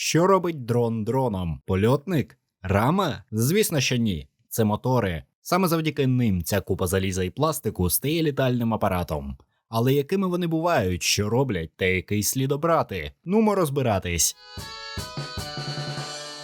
Що робить дрон дроном? Польотник? Рама? Звісно, що ні. Це мотори. Саме завдяки ним ця купа заліза і пластику стає літальним апаратом. Але якими вони бувають, що роблять та який слід обрати? Нумо розбиратись.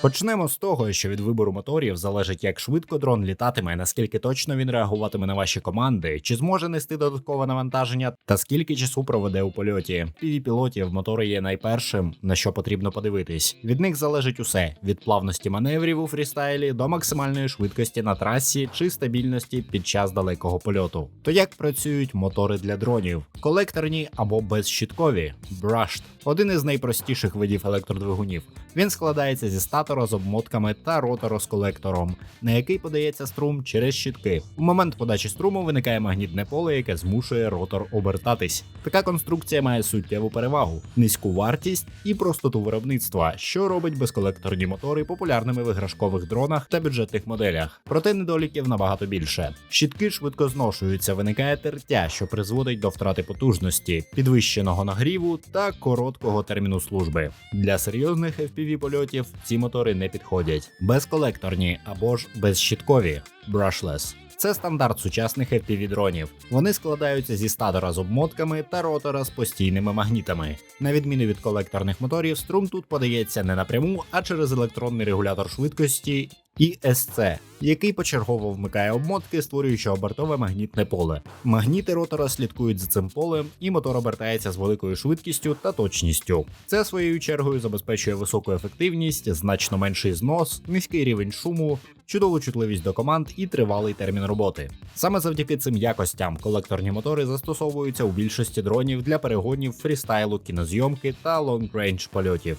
Почнемо з того, що від вибору моторів залежить, як швидко дрон літатиме, наскільки точно він реагуватиме на ваші команди, чи зможе нести додаткове навантаження, та скільки часу проведе у польоті. Піві пілотів мотори є найпершим, на що потрібно подивитись. Від них залежить усе: від плавності маневрів у фрістайлі до максимальної швидкості на трасі чи стабільності під час далекого польоту. То як працюють мотори для дронів? Колекторні або безщіткові brushed. один із найпростіших видів електродвигунів. Він складається зі статора з обмотками та ротора з колектором, на який подається струм через щітки. У момент подачі струму виникає магнітне поле, яке змушує ротор обертатись. Така конструкція має суттєву перевагу, низьку вартість і простоту виробництва, що робить безколекторні мотори популярними в іграшкових дронах та бюджетних моделях. Проте недоліків набагато більше. Щітки швидко зношуються, виникає тертя, що призводить до втрати потужності, підвищеного нагріву та короткого терміну служби. Для серйозних FPV польотів ці мотори не підходять. Безколекторні або ж безщіткові brushless. Це стандарт сучасних FPV дронів. Вони складаються зі статора з обмотками та ротора з постійними магнітами. На відміну від колекторних моторів, струм тут подається не напряму, а через електронний регулятор швидкості ESC, який почергово вмикає обмотки, створюючи обертове магнітне поле. Магніти ротора слідкують за цим полем, і мотор обертається з великою швидкістю та точністю. Це своєю чергою забезпечує високу ефективність, значно менший знос, низький рівень шуму, чудову чутливість до команд і тривалий термін роботи. Саме завдяки цим якостям колекторні мотори застосовуються у більшості дронів для перегонів, фрістайлу, кінозйомки та лонгрейндж польотів.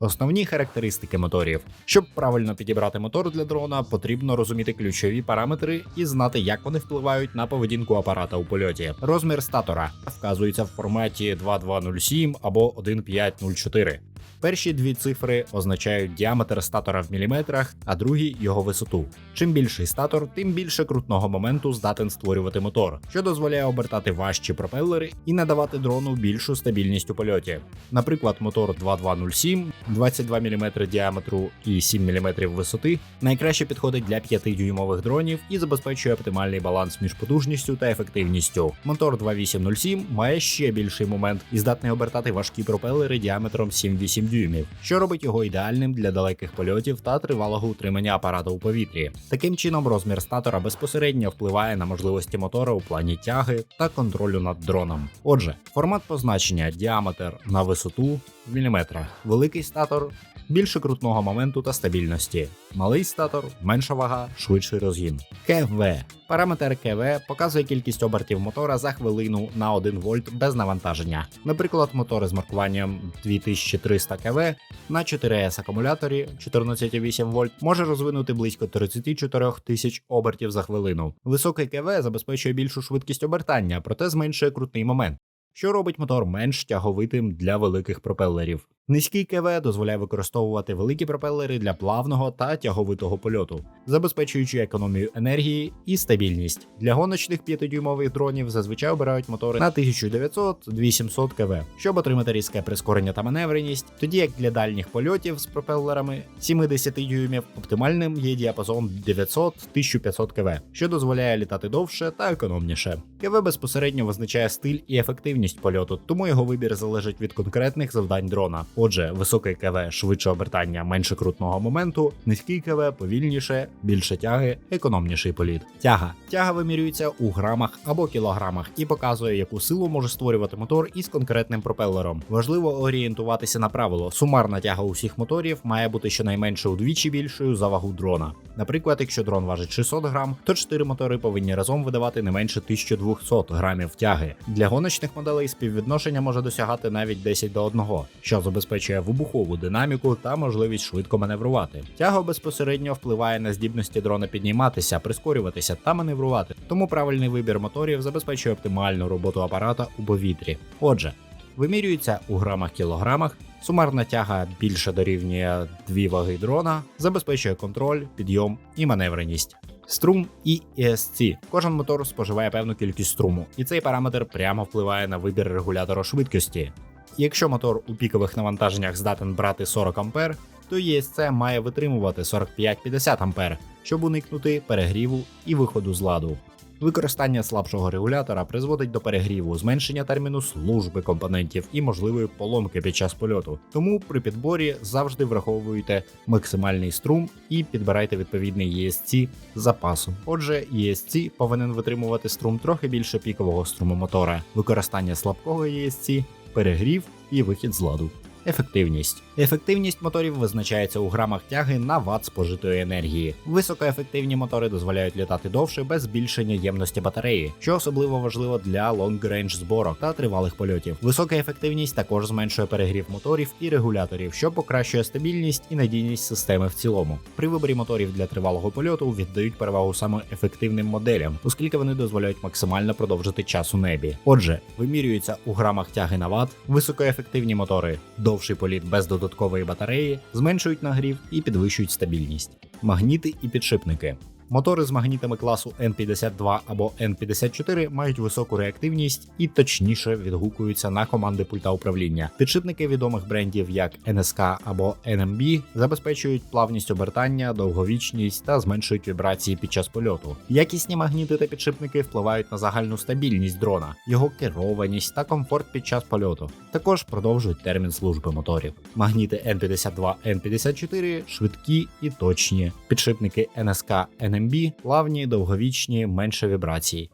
Основні характеристики моторів. Щоб правильно підібрати мотор для дрона, потрібно розуміти ключові параметри і знати, як вони впливають на поведінку апарата у польоті. Розмір статора вказується в форматі 2207 або 1504. Перші дві цифри означають діаметр статора в міліметрах, а другі його висоту. Чим більший статор, тим більше крутного моменту здатен створювати мотор, що дозволяє обертати важчі пропелери і надавати дрону більшу стабільність у польоті. Наприклад, мотор 2207, 22 мм діаметру і 7 мм висоти найкраще підходить для 5-дюймових дронів і забезпечує оптимальний баланс між потужністю та ефективністю. Мотор 2807 має ще більший момент і здатний обертати важкі пропелери діаметром 7-8 дюймів, що робить його ідеальним для далеких польотів та тривалого утримання апарата у повітрі. Таким чином, розмір статора безпосередньо впливає на можливості мотора у плані тяги та контролю над дроном. Отже, формат позначення діаметр на висоту в міліметрах, великий статор. Більше крутного моменту та стабільності, малий статор, менша вага, швидший розгін. КВ. Параметр КВ показує кількість обертів мотора за хвилину на 1 вольт без навантаження. Наприклад, мотори з маркуванням 2300 КВ на 4С акумуляторі 14,8 вольт може розвинути близько 34 тисяч обертів за хвилину. Високий КВ забезпечує більшу швидкість обертання, проте зменшує крутний момент. Що робить мотор менш тяговитим для великих пропелерів. Низький КВ дозволяє використовувати великі пропелери для плавного та тяговитого польоту, забезпечуючи економію енергії і стабільність. Для гоночних 5-дюймових дронів зазвичай обирають мотори на 1900-2700 КВ, щоб отримати різке прискорення та маневреність, тоді як для дальніх польотів з пропелерами 70 дюймів оптимальним є діапазон 900-1500 КВ, що дозволяє літати довше та економніше. КВ безпосередньо визначає стиль і ефективність польоту, тому його вибір залежить від конкретних завдань дрона. Отже, високий КВ швидше обертання, менше крутного моменту, низький КВ повільніше, більше тяги, економніший політ. Тяга. Тяга вимірюється у грамах або кілограмах і показує, яку силу може створювати мотор із конкретним пропелером. Важливо орієнтуватися на правило. Сумарна тяга усіх моторів має бути щонайменше удвічі більшою за вагу дрона. Наприклад, якщо дрон важить 600 грам, то 4 мотори повинні разом видавати не менше 1200 грамів тяги. Для гоночних моделей співвідношення може досягати навіть 10 до 1, що забезпечує вибухову динаміку та можливість швидко маневрувати. Тяга безпосередньо впливає на здібності дрона підніматися, прискорюватися та маневрувати. Тому правильний вибір моторів забезпечує оптимальну роботу апарата у повітрі. Отже, вимірюється у грамах-кілограмах. Сумарна тяга більше дорівнює дві ваги дрона, забезпечує контроль, підйом і маневреність. Струм і ESC. Кожен мотор споживає певну кількість струму, і цей параметр прямо впливає на вибір регулятора швидкості. Якщо мотор у пікових навантаженнях здатен брати 40 А, то ESC має витримувати 45-50 А, щоб уникнути перегріву і виходу з ладу. Використання слабшого регулятора призводить до перегріву, зменшення терміну служби компонентів і можливої поломки під час польоту. Тому при підборі завжди враховуйте максимальний струм і підбирайте відповідний ESC з запасом. Отже, ESC повинен витримувати струм трохи більше пікового струму мотора. Використання слабкого ESC, перегрів і вихід з ладу. Ефективність. Ефективність моторів визначається у грамах тяги на ватт спожитої енергії. Високоефективні мотори дозволяють літати довше без збільшення ємності батареї, що особливо важливо для лонг-рейндж зборок та тривалих польотів. Висока ефективність також зменшує перегрів моторів і регуляторів, що покращує стабільність і надійність системи в цілому. При виборі моторів для тривалого польоту віддають перевагу саме ефективним моделям, оскільки вони дозволяють максимально продовжити час у небі. Отже, вимірюються у грамах тяги на ватт, високоефективні мотори, довший політ без додаткової батареї, зменшують нагрів і підвищують стабільність. Магніти і підшипники. Мотори з магнітами класу N52 або N54 мають високу реактивність і точніше відгукуються на команди пульта управління. Підшипники відомих брендів як NSK або NMB забезпечують плавність обертання, довговічність та зменшують вібрації під час польоту. Якісні магніти та підшипники впливають на загальну стабільність дрона, його керованість та комфорт під час польоту. Також продовжують термін служби моторів. Магніти N52 N54 швидкі і точні. Підшипники NSK NMB плавні, довговічні, менше вібрацій.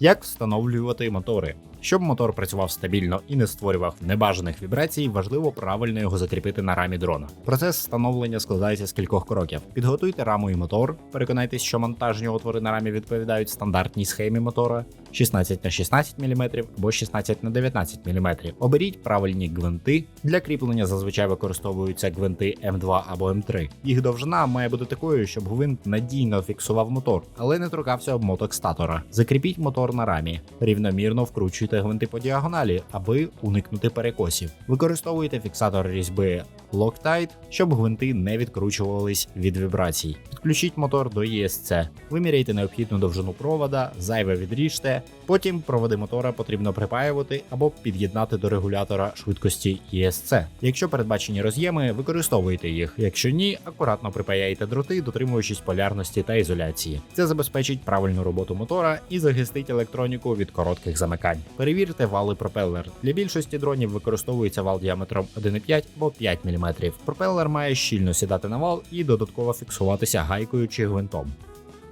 Як встановлювати мотори? Щоб мотор працював стабільно і не створював небажаних вібрацій, важливо правильно його закріпити на рамі дрона. Процес встановлення складається з кількох кроків. Підготуйте раму і мотор, переконайтесь, що монтажні отвори на рамі відповідають стандартній схемі мотора 16 на 16 мм або 16 на 19 мм. Оберіть правильні гвинти. Для кріплення зазвичай використовуються гвинти М2 або М3. Їх довжина має бути такою, щоб гвинт надійно фіксував мотор, але не торкався обмоток статора. Закріпіть мотор на рамі, рівномірно вкручуйте гвинти по діагоналі, аби уникнути перекосів. Використовуйте фіксатор різьби Loctite, щоб гвинти не відкручувались від вібрацій. Підключіть мотор до ESC. Виміряйте необхідну довжину провода, зайве відріжте. Потім проводи мотора потрібно припаювати або під'єднати до регулятора швидкості ESC. Якщо передбачені роз'єми, використовуйте їх. Якщо ні, акуратно припаяйте дроти, дотримуючись полярності та ізоляції. Це забезпечить правильну роботу мотора і захистить електроніку від коротких замикань. Перевірте вали пропелер. Для більшості дронів використовується вал діаметром 1,5 або 5 мм. Пропелер має щільно сідати на вал і додатково фіксуватися гайкою чи гвинтом.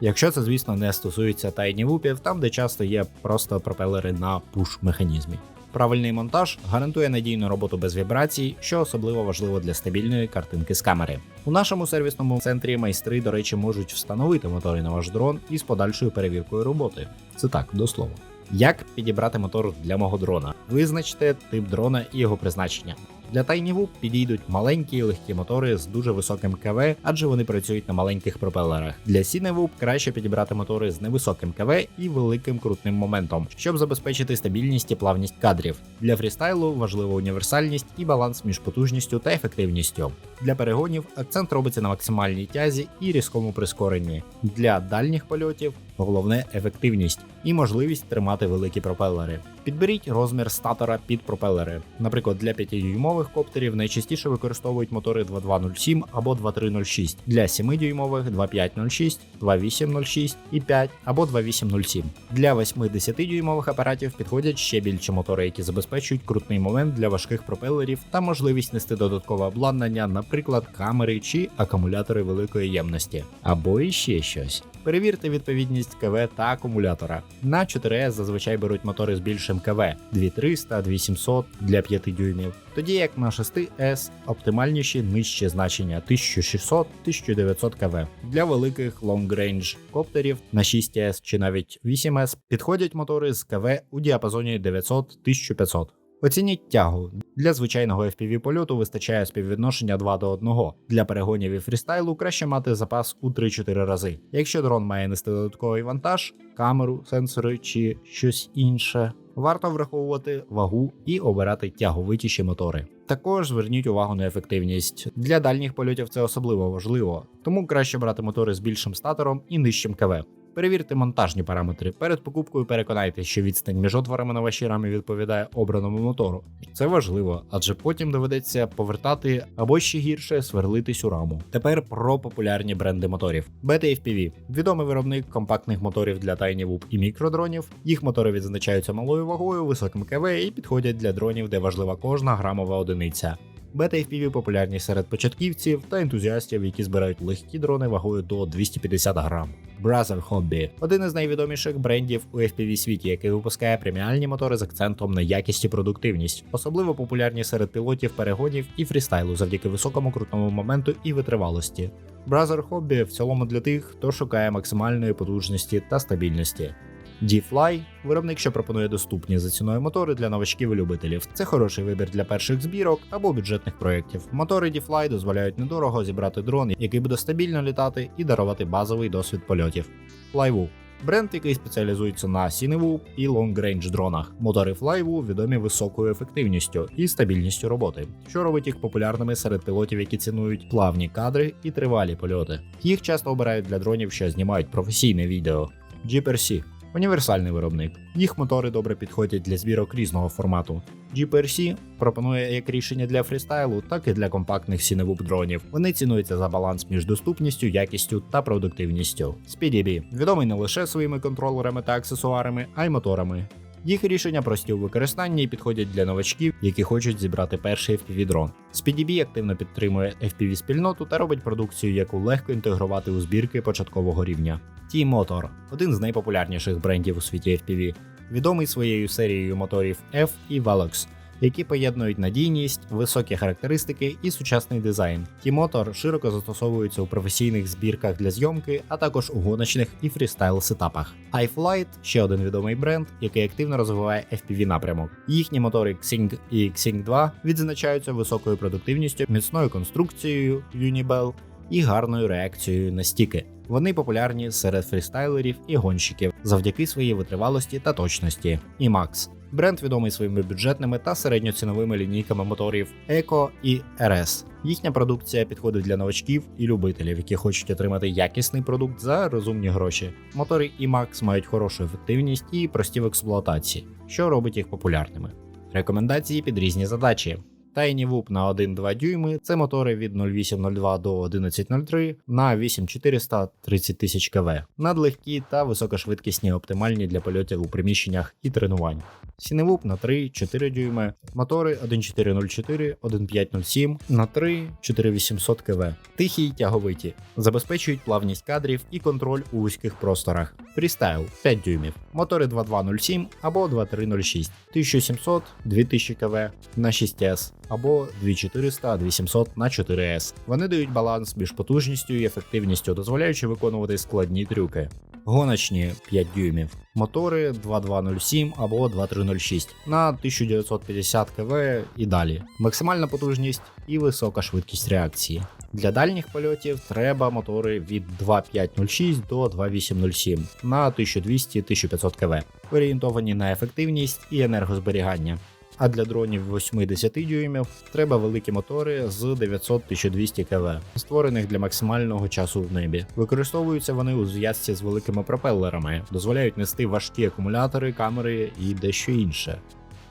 Якщо це, звісно, не стосується тайнівупів, там де часто є просто пропелери на пуш-механізмі. Правильний монтаж гарантує надійну роботу без вібрацій, що особливо важливо для стабільної картинки з камери. У нашому сервісному центрі майстри, до речі, можуть встановити мотори на ваш дрон із подальшою перевіркою роботи. Це так, до слова. Як підібрати мотор для мого дрона? Визначте тип дрона і його призначення. Для Tiny підійдуть маленькі легкі мотори з дуже високим КВ, адже вони працюють на маленьких пропелерах. Для Cinewhoop краще підібрати мотори з невисоким КВ і великим крутним моментом, щоб забезпечити стабільність і плавність кадрів. Для фрістайлу важлива універсальність і баланс між потужністю та ефективністю. Для перегонів акцент робиться на максимальній тязі і різкому прискоренні. Для дальніх польотів головне ефективність і можливість тримати великі пропелери. Підберіть розмір статора під пропелери. Наприклад, для 5-дюймових коптерів найчастіше використовують мотори 2207 або 2306, для 7-дюймових 2506, 2806 і 5 або 2807. Для 8-10-дюймових апаратів підходять ще більші мотори, які забезпечують крутний момент для важких пропелерів та можливість нести додаткове обладнання, наприклад, камери чи акумулятори великої ємності, або іще щось. Перевірте відповідність КВ та акумулятора. На 4С зазвичай беруть мотори з більшим КВ 2300, 2700 для 5 дюймів. Тоді як на 6С оптимальніші нижчі значення 1600-1900 КВ. Для великих long range коптерів на 6С чи навіть 8С підходять мотори з КВ у діапазоні 900-1500. Оцініть тягу. Для звичайного FPV польоту вистачає співвідношення 2 до 1. Для перегонів і фрістайлу краще мати запас у 3-4 рази. Якщо дрон має нести додатковий вантаж, камеру, сенсори чи щось інше, варто враховувати вагу і обирати тяговитіші мотори. Також зверніть увагу на ефективність. Для дальніх польотів це особливо важливо, тому краще брати мотори з більшим статором і нижчим КВ. Перевірте монтажні параметри. Перед покупкою переконайтеся, що відстань між отворами на вашій рамі відповідає обраному мотору. Це важливо, адже потім доведеться повертати або ще гірше сверлитись у раму. Тепер про популярні бренди моторів. BT FPV – відомий виробник компактних моторів для Tiny Whoop і мікродронів. Їх мотори відзначаються малою вагою, високим КВ і підходять для дронів, де важлива кожна грамова одиниця. Бета FPV популярні серед початківців та ентузіастів, які збирають легкі дрони вагою до 250 грам. Brother Hobby – один із найвідоміших брендів у FPV світі, який випускає преміальні мотори з акцентом на якість і продуктивність, особливо популярні серед пілотів перегонів і фрістайлу завдяки високому крутному моменту і витривалості. Brother Hobby в цілому для тих, хто шукає максимальної потужності та стабільності. D-Fly – виробник, що пропонує доступні за ціною мотори для новачків і любителів. Це хороший вибір для перших збірок або бюджетних проєктів. Мотори D-Fly дозволяють недорого зібрати дрон, який буде стабільно літати і дарувати базовий досвід польотів. Flywoo – бренд, який спеціалізується на Cinewoop і Range дронах. Мотори Flywoo відомі високою ефективністю і стабільністю роботи, що робить їх популярними серед пілотів, які цінують плавні кадри і тривалі польоти. Їх часто обирають для дронів, що знімають професійне відео. GPRC Універсальний виробник. Їх мотори добре підходять для збірок різного формату. GPRC пропонує як рішення для фрістайлу, так і для компактних сіневуп дронів. Вони цінуються за баланс між доступністю, якістю та продуктивністю. SpeedyB відомий не лише своїми контролерами та аксесуарами, а й моторами. Їх рішення прості у використанні і підходять для новачків, які хочуть зібрати перший FPV-дрон. SpeedyB активно підтримує FPV-спільноту та робить продукцію, яку легко інтегрувати у збірки початкового рівня. T-Motor – один з найпопулярніших брендів у світі FPV, відомий своєю серією моторів F і Velox, які поєднують надійність, високі характеристики і сучасний дизайн. T-Motor широко застосовується у професійних збірках для зйомки, а також у гоночних і фрістайл сетапах. iFlight – ще один відомий бренд, який активно розвиває FPV напрямок. Їхні мотори Xing і Xing 2 відзначаються високою продуктивністю, міцною конструкцією Unibel і гарною реакцією на стіки. Вони популярні серед фрістайлерів і гонщиків завдяки своїй витривалості та точності. І Max бренд відомий своїми бюджетними та середньоціновими лінійками моторів Eco і RS. Їхня продукція підходить для новачків і любителів, які хочуть отримати якісний продукт за розумні гроші. Мотори IMAX мають хорошу ефективність і прості в експлуатації, що робить їх популярними. Рекомендації під різні задачі. Tiny Whoop на 1-2 дюйми це мотори від 0802 до 1103 на 8400 30 тисяч КВ, надлегкі та високошвидкісні оптимальні для польотів у приміщеннях і тренувань. Cinewoop на 3-4 дюйми, мотори 1404, 1507 на 3 4800 КВ, тихі й тяговиті, забезпечують плавність кадрів і контроль у вузьких просторах. Freestyle 5 дюймів, мотори 2207 або 2306, 1700 2000 КВ на 6С або 2400 2700 на 4С. Вони дають баланс між потужністю і ефективністю, дозволяючи виконувати складні трюки. Гоночні 5 дюймів, мотори 2207 або 2306 на 1950 КВ і далі. Максимальна потужність і висока швидкість реакції. Для дальніх польотів треба мотори від 2506 до 2807 на 1200-1500 КВ, орієнтовані на ефективність і енергозберігання. А для дронів 8-10 дюймів треба великі мотори з 900-1200 КВ, створених для максимального часу в небі. Використовуються вони у зв'язці з великими пропелерами, дозволяють нести важкі акумулятори, камери і дещо інше.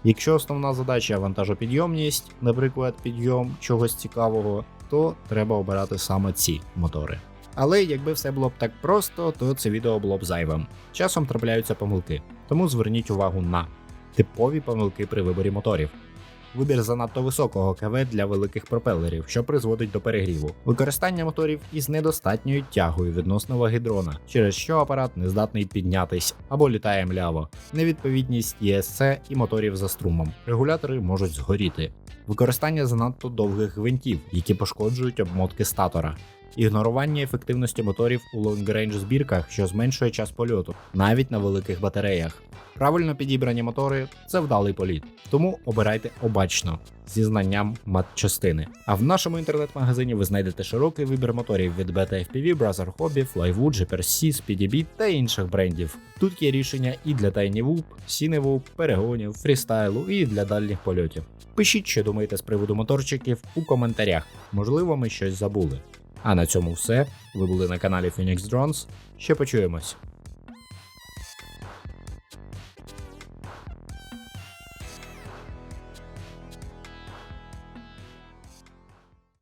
Якщо основна задача вантажопідйомність, наприклад, підйом чогось цікавого, то треба обирати саме ці мотори. Але якби все було б так просто, то це відео було б зайвим. Часом трапляються помилки, тому зверніть увагу на типові помилки при виборі моторів. Вибір занадто високого КВ для великих пропелерів, що призводить до перегріву, використання моторів із недостатньою тягою відносно ваги дрона, через що апарат не здатний піднятись або літає мляво, невідповідність ЄСЦ і моторів за струмом. Регулятори можуть згоріти, використання занадто довгих гвинтів, які пошкоджують обмотки статора. Ігнорування ефективності моторів у лонгрейндж збірках, що зменшує час польоту, навіть на великих батареях. Правильно підібрані мотори це вдалий політ, тому обирайте обачно зі знанням матчастини. А в нашому інтернет-магазині ви знайдете широкий вибір моторів від Beta FPV, Brother Hobby, Flywood, GPRC, SpeedyBeat та інших брендів. Тут є рішення і для Tiny Whoop, Cinewoop, перегонів, фрістайлу, і для дальніх польотів. Пишіть, що думаєте з приводу моторчиків у коментарях. Можливо, ми щось забули. А на цьому все. Ви були на каналі Phoenix Drones. Ще почуємось.